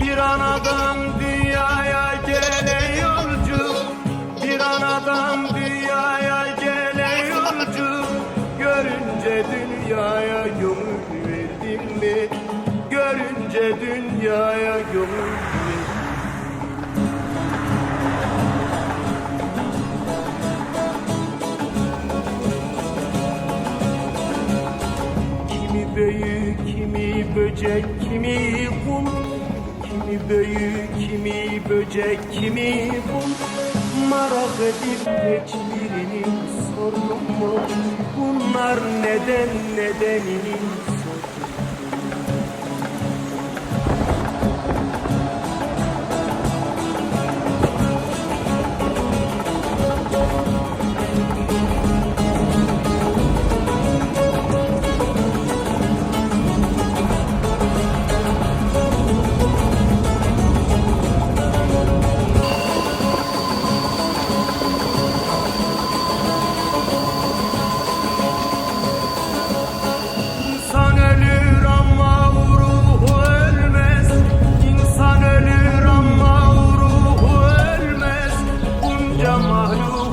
Bir anadan dünyaya gelen yolcu Bir anadan dünyaya gelen yolcu Görünce dünyaya gönül verdin mi? Görünce dünyaya gönül Kimi büyük, kimi böcek, kimi kum. Kimi büyük, kimi böcek, kimi kum. Merak edip hiçbirini sordum mu? Bunlar neden nedenini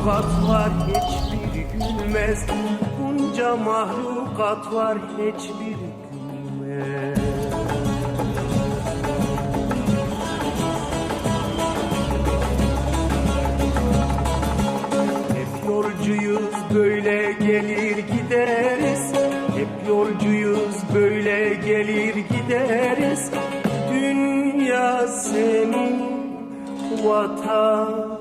mahlukat var hiçbiri gülmez. Bunca mahlukat var hiçbiri gülmez. Hep yolcuyuz böyle gelir gideriz. Hep yolcuyuz böyle gelir gideriz. Dünya senin vatanın?